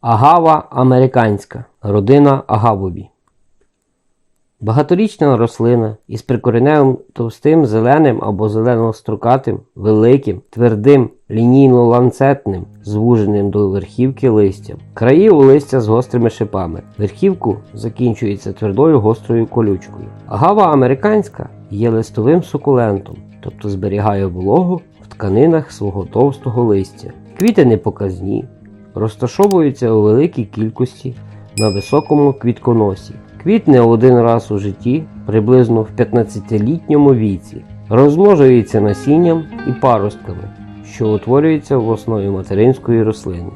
Агава американська, родина агавові. Багаторічна рослина із прикореневим товстим зеленим або зелено-строкатим, великим, твердим, лінійно-ланцетним, звуженим до верхівки листям. Краї у листя з гострими шипами. Верхівку закінчується твердою гострою колючкою. Агава американська є листовим сукулентом, тобто зберігає вологу в тканинах свого товстого листя. Квіти непоказні, розташовуються у великій кількості на високому квітконосі. Квітне один раз у житті, приблизно в 15-літньому віці, розмножується насінням і паростками, що утворюються в основі материнської рослини.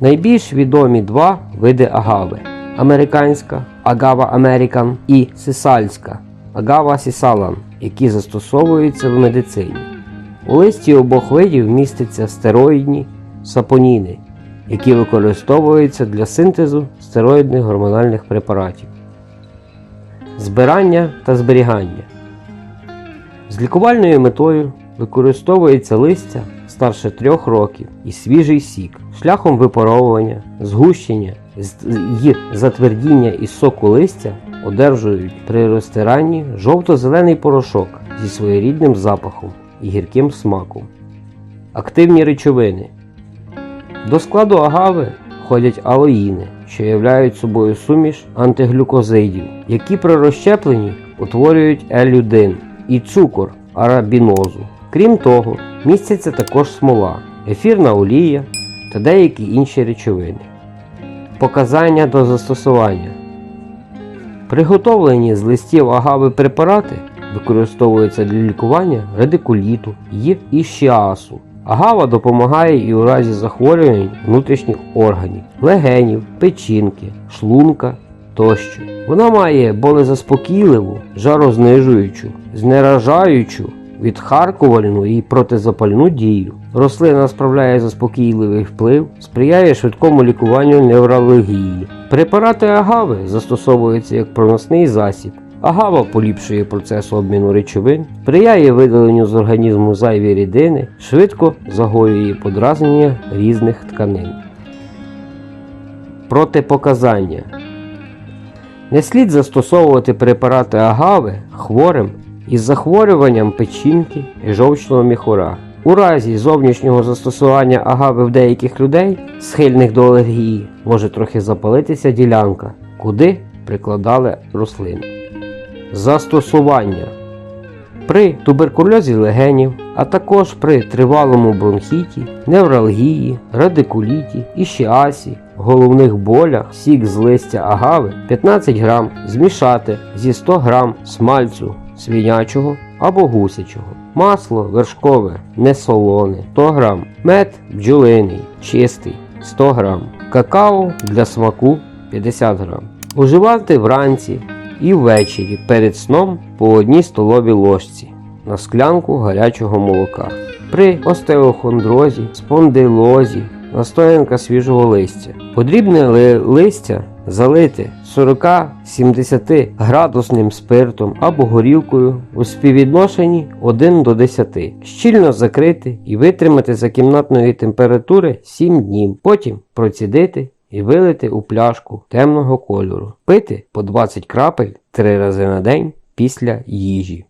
Найбільш відомі два види агави американська агава американ і сисальська агава сісалан, які застосовуються в медицині. У листі обох видів містяться стероїдні сапоніни, які використовуються для синтезу стероїдних гормональних препаратів. Збирання та зберігання. З лікувальною метою використовується листя старше трьох років і свіжий сік шляхом випаровування, згущення й затвердіння із соку листя одержують при розтиранні жовто-зелений порошок зі своєрідним запахом і гірким смаком. Активні речовини. До складу агави входять алоїни, що являють собою суміш антиглюкозидів, які при розщепленні утворюють L1 і цукор арабінозу. Крім того, містяться також смола, ефірна олія та деякі інші речовини. Показання до застосування. Приготовлені з листів агави препарати використовуються для лікування радикуліту й ішіасу. Агава допомагає і у разі захворювань внутрішніх органів, легенів, печінки, шлунка тощо. Вона має болезаспокійливу, жарознижуючу, знеражаючу, відхаркувальну і протизапальну дію. Рослина справляє заспокійливий вплив, сприяє швидкому лікуванню невралгії. Препарати агави застосовуються як проносний засіб. Агава поліпшує процес обміну речовин, сприяє видаленню з організму зайві рідини, швидко загоює подразнення різних тканин. Протипоказання не слід застосовувати препарати агави хворим із захворюванням печінки і жовчного міхура. У разі зовнішнього застосування агави в деяких людей, схильних до алергії, може трохи запалитися ділянка, куди прикладали рослину. Застосування при туберкульозі легенів, а також при тривалому бронхіті, невралгії, радикуліті, ішіасі, головних болях, сік з листя агави 15 грам змішати зі 100 грам смальцю свинячого або гусячого, масло вершкове, несолоне 100 грам, мед бджолиний, чистий 100 грам, какао для смаку 50 грам. Уживати вранці і ввечері перед сном по одній столовій ложці на склянку гарячого молока. При остеохондрозі, спондилозі, настоянка свіжого листя. Подрібне ли- листя залити 40-70 градусним спиртом або горілкою у співвідношенні 1 до 10. Щільно закрити і витримати за кімнатної температури 7 днів. Потім процідити і вилити у пляшку темного кольору. Пити по 20 крапель 3 рази на день після їжі.